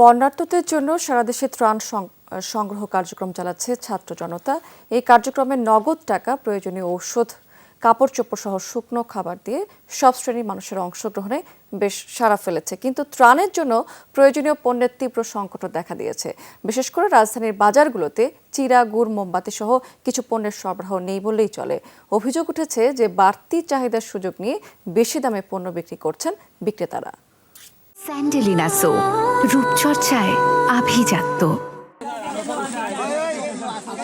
বন্যার্তদের জন্য সারা দেশে ত্রাণ সংগ্রহ কার্যক্রম চালাচ্ছে ছাত্র জনতা। এই কার্যক্রমে নগদ টাকা, প্রয়োজনীয় ঔষধ, কাপড় চোপড় সহ শুকনো খাবার দিয়ে সব শ্রেণির মানুষের অংশগ্রহণে বেশ সাড়া ফেলেছে। কিন্তু ত্রাণের জন্য প্রয়োজনীয় পণ্যের তীব্র সংকটও দেখা দিয়েছে। বিশেষ করে রাজধানীর বাজারগুলোতে চিরা, গুড়, মোমবাতি সহ কিছু পণ্যের সরবরাহ নেই বললেই চলে। অভিযোগ উঠেছে যে বাড়তি চাহিদার সুযোগ নিয়ে বেশি দামে পণ্য বিক্রি করছেন বিক্রেতারা। স্যান্ডেলিনা সো, রূপচর্চায় আভিজাত্য।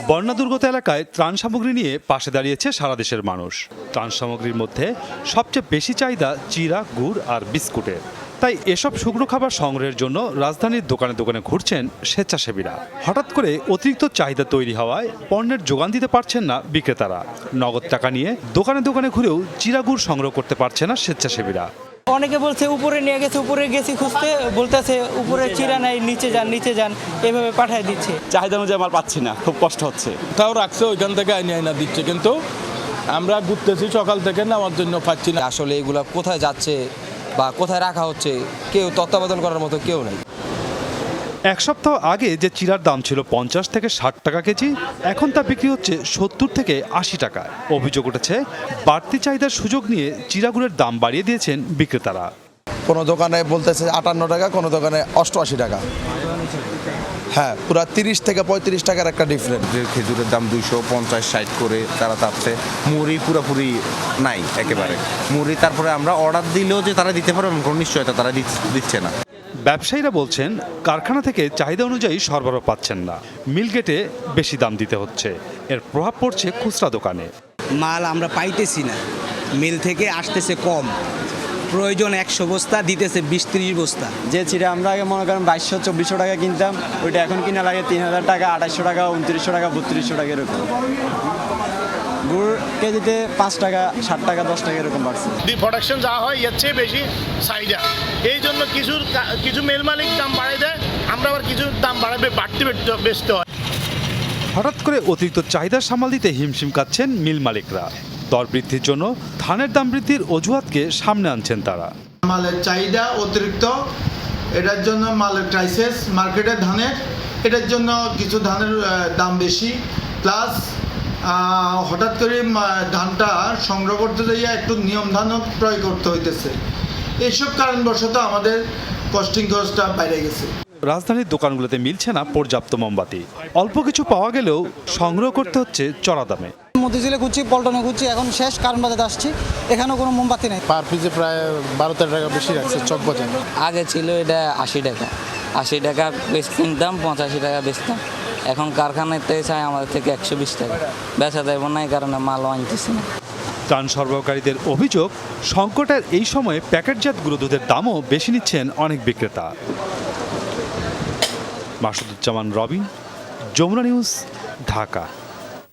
বন্যা দুর্গত এলাকায় ত্রাণ সামগ্রী নিয়ে পাশে দাঁড়িয়েছে সারা দেশের মানুষ। ত্রাণ সামগ্রীর মধ্যে সবচেয়ে বেশি চাহিদা চিরা, গুড় আর বিস্কুটের। তাই এসব শুকনো খাবার সংগ্রহের জন্য রাজধানীর দোকানে দোকানে ঘুরছেন স্বেচ্ছাসেবীরা। হঠাৎ করে অতিরিক্ত চাহিদা তৈরি হওয়ায় পণ্যের যোগান দিতে পারছেন না বিক্রেতারা। নগদ টাকা নিয়ে দোকানে দোকানে ঘুরেও চিরা, গুড় সংগ্রহ করতে পারছে না স্বেচ্ছাসেবীরা। অনেকে বলছে উপরে নিয়ে গেছে উপরে গেছি খুঁজতে। বলতেছে উপরে চিরা নাই নিচে যান নিচে যান। এভাবে পাঠিয়ে দিচ্ছে। চাহিদা অনুযায়ী আমার পাচ্ছি না খুব কষ্ট হচ্ছে। তাও রাখছে ওইখান থেকে আইনে আইনা দিচ্ছে। কিন্তু আমরা ঘুরতেছি সকাল থেকে নেওয়ার জন্য পাচ্ছি না। আসলে এগুলা কোথায় যাচ্ছে বা কোথায় রাখা হচ্ছে কেউ তত্ত্বাবধান করার মতো কেউ নেই। এক সপ্তাহ আগে যে চিরার দাম ছিল পঞ্চাশ থেকে ষাট টাকা কেজি এখন তা বিক্রি হচ্ছে সত্তর থেকে আশি টাকা। অভিযোগ উঠেছে বাড়তি চাহিদার সুযোগ নিয়ে চিরাগুড়ের দাম বাড়িয়ে দিয়েছেন বিক্রেতারা। কোনো দোকানে বলতেছে আটান্ন টাকা কোনো দোকানে অষ্টআশি টাকা। হ্যাঁ পুরা তিরিশ থেকে পঁয়ত্রিশ টাকার একটা ডিফারেন্ট খেজুরের দাম দুইশো পঞ্চাশ ষাট করে তারা তাপছে মুড়ি পুরোপুরি নাই একেবারে। মুড়ি তারপরে আমরা অর্ডার দিলেও যে তারা দিতে পারবে কোনো নিশ্চয়তা তারা দিচ- দিচ্ছে না। ব্যবসায়ীরা বলছেন, কারখানা থেকে চাহিদা অনুযায়ী সরবরাহ পাচ্ছেন না। মিলগেটে বেশি দাম দিতে হচ্ছে। এর প্রভাব পড়ছে খুচরা দোকানে। মাল আমরা পাইতেছি না। মিল থেকে আসতেছে কম। প্রয়োজন একশো বস্তা দিতেছে বিশ ত্রিশ বস্তা। যে চিরা আমরা আগে মনে করেন বাইশশো চব্বিশশো টাকা কিনতাম ওইটা এখন কিনা লাগে তিন হাজার টাকা আঠাশশো টাকা উনত্রিশশো টাকা বত্রিশশো টাকা এরকম। গুড় কেজিতে পাঁচ টাকা ষাট টাকা দশ টাকা এরকম বাড়ছে। প্রোডাকশন যা হয় এর চেয়ে বেশি চাহিদা। এই জন্য কিছু কিছু মেল মালিক দাম বাড়াই দেয় আমরা আবার কিছু দাম বাড়াবে বাড়তি বেচতে হয়। হঠাৎ করে অতিরিক্ত চাহিদা সামাল দিতে হিমশিম কাচ্ছেন মিল মালিকরা। দর বৃদ্ধির জন্য ধানের দাম বৃদ্ধির অজুহাতকে সামনে আনছেন তারা। মালের চাহিদা অতিরিক্ত এটার জন্য মালের ক্রাইসিস মার্কেটে ধানের এটার জন্য কিছু ধানের দাম বেশি। প্লাস হঠাৎ করে ধানটা সংগ্রহ করতে যাইয়া একটু নিয়ম ধানও প্রয়োগ করতে হইতেছে। এইসব কারণবশত আমাদের কস্টিং খরচটা বাইরে গেছে। রাজধানীর দোকানগুলোতে মিলছে না পর্যাপ্ত মোমবাতি। অল্প কিছু পাওয়া গেলেও সংগ্রহ করতে হচ্ছে চড়া দামে। মতিঝিলে ঘুরছি পল্টনে ঘুরছি এখন শেষ কারণ বাজারে আসছি। এখানেও কোনো মোমবাতি নেই। পার পিসে প্রায় বারো তেরো টাকা বেশি রাখছে চক বাজার আগে ছিল এটা আশি টাকা। আশি টাকা বেশ কিনতাম পঁচাশি টাকা বেচতাম। এখন কারখানাতে চাই আমাদের থেকে একশো বিশ টাকা। বেচা যাইব না এই কারণে মালও আনতেছি না। ত্রাণ সরবরাহকারীদের অভিযোগ সংকটের এই সময়ে প্যাকেটজাত গুঁড়ো দুধের দামও বেশি নিচ্ছেন অনেক বিক্রেতা। মাসুদুজ্জামান রবিন যমুনা নিউজ ঢাকা।